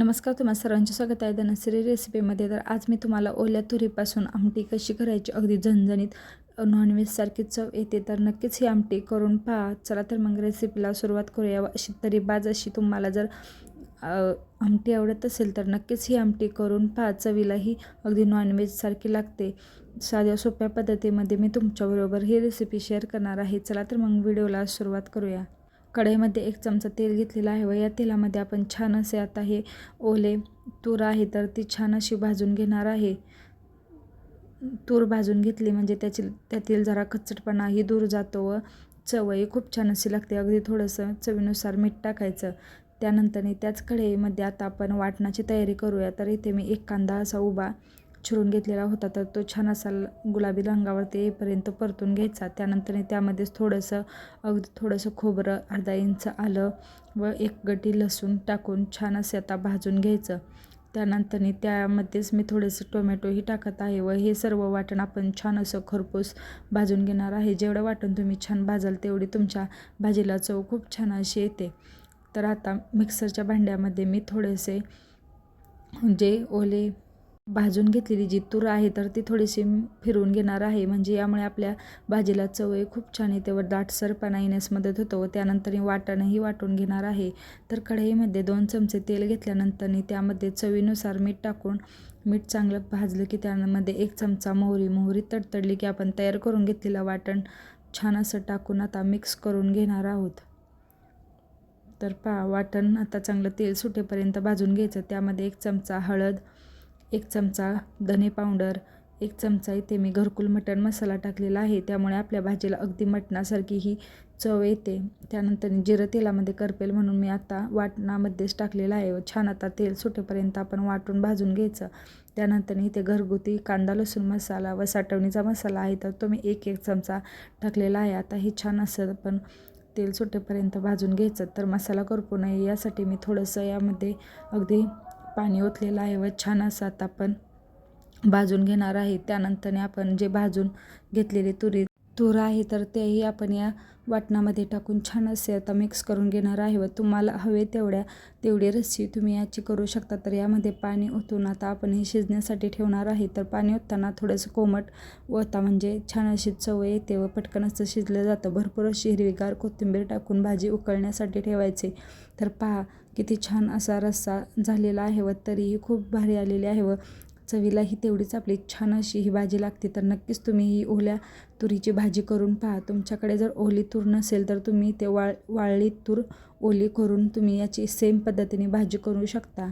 नमस्कार तुम्हा सर्वांचे स्वागत आहे धनश्री रेसिपीमध्ये. तर आज मी तुम्हाला ओल्या तुरीपासून आमटी कशी करायची? अगदी झणझणीत नॉनव्हेजसारखी चव येते. तर नक्कीच ही आमटी करून पहा. चला तर मग रेसिपीला सुरुवात करूया. अशी तरी बाज अशी तुम्हाला जर आमटी आवडत असेल तर नक्कीच ही आमटी करून पहा. चवीलाही अगदी नॉनव्हेजसारखी लागते. साध्या सोप्या पद्धतीमध्ये मी तुमच्याबरोबर ही रेसिपी शेअर करणार आहे. चला तर मग व्हिडिओला सुरुवात करूया. कढईमध्ये एक चमचा तेल घेतलेला आहे व या तेलामध्ये आपण छान असे आता हे ओले तूर आहे तर ती छान अशी भाजून घेणार आहे. तूर भाजून घेतली म्हणजे त्याची त्यातील जरा कच्चटपणाही दूर जातो व चवही खूप छान अशी लागते. अगदी थोडंसं चवीनुसार मीठ टाकायचं. त्यानंतरने त्याच कढईमध्ये आता आपण वाटणाची तयारी करूया. तर इथे मी एक कांदा असा उभा चिरून घेतलेला होता तर तो छान असा ल- गुलाबी रंगावरती येईपर्यंत परतून घ्यायचा. त्यानंतर त्यामध्येच थोडंसं अगदी थोडंसं खोबरं अर्धा इंच आलं व एक गटी लसूण टाकून छान असे आता भाजून घ्यायचं. त्यानंतर त्यामध्येच मी थोडेसे टोमॅटोही टाकत आहे व हे सर्व वाटण आपण छान असं खरपूस भाजून घेणार आहे. जेवढं वाटण तुम्ही छान भाजाल तेवढी तुमच्या भाजीला चव खूप छान अशी येते. तर आता मिक्सरच्या भांड्यामध्ये मी थोडेसे जे ओले भाजून घेतलेली जी तूर आहे तर ती थोडीशी फिरवून घेणार आहे. म्हणजे यामुळे आपल्या भाजीला चवही खूप छान येते व दाटसरपणा येण्यास मदत होतो व त्यानंतर वाटणही वाटून घेणार आहे. तर कढईमध्ये दोन चमचे तेल घेतल्यानंतर त्यामध्ये चवीनुसार मीठ टाकून मीठ चांगलं भाजलं की त्यामध्ये एक चमचा मोहरी मोहरी तडतडली की आपण तयार करून घेतलेलं वाटण छान असं टाकून आता मिक्स करून घेणार आहोत. तर पा वाटण आता चांगलं तेल सुटेपर्यंत भाजून घ्यायचं. त्यामध्ये एक चमचा हळद एक चमचा धने पावडर एक चमचा इथे मी घरकुल मटण मसाला टाकलेला आहे. त्यामुळे आपल्या भाजीला अगदी मटणासारखी ही चव येते. त्यानंतर जिरं तेलामध्ये करपेल म्हणून मी आता वाटणामध्येच टाकलेलं आहे. व छान आता तेल सुटेपर्यंत आपण वाटून भाजून घ्यायचं. त्यानंतर इथे घरगुती कांदा लसूण मसाला व साठवणीचा मसाला आहे. तर तो मी एक एक चमचा टाकलेला आहे. आता हे छान असं पण तेल सुटेपर्यंत भाजून घ्यायचं. तर मसाला करपू नये यासाठी मी थोडंसं यामध्ये अगदी पाणी ओतलेलं आहे व छान असं आता आपण भाजून घेणार आहे. त्यानंतरने आपण जे भाजून घेतलेले तुरी तूर आहे तर तेही आपण या वाटणामध्ये टाकून छान असे आता मिक्स करून घेणार आहे व तुम्हाला हवे तेवढ्या तेवढी रस्सी तुम्ही याची करू शकता. तर यामध्ये पाणी ओतून आता आपण हे शिजण्यासाठी ठेवणार आहे. तर पाणी ओतताना थोडंसं कोमट ओता म्हणजे छान अशी चव येते व पटकन असं शिजलं जातं. भरपूर अशी हिरवीगार कोथिंबीर टाकून भाजी उकळण्यासाठी ठेवायचे. तर पहा किती छान असा रस्सा झालेला आहे व तरीही खूप भारी आलेली आहे व चवीलाही तेवढीच आपली छान अशी ही भाजी लागते. तर नक्कीच तुम्ही ही ओल्या तुरीची भाजी करून पहा. तुमच्याकडे जर ओली तूर नसेल तर तुम्ही ते वाळ वाळली तूर ओली करून तुम्ही याची सेम पद्धतीने भाजी करू शकता.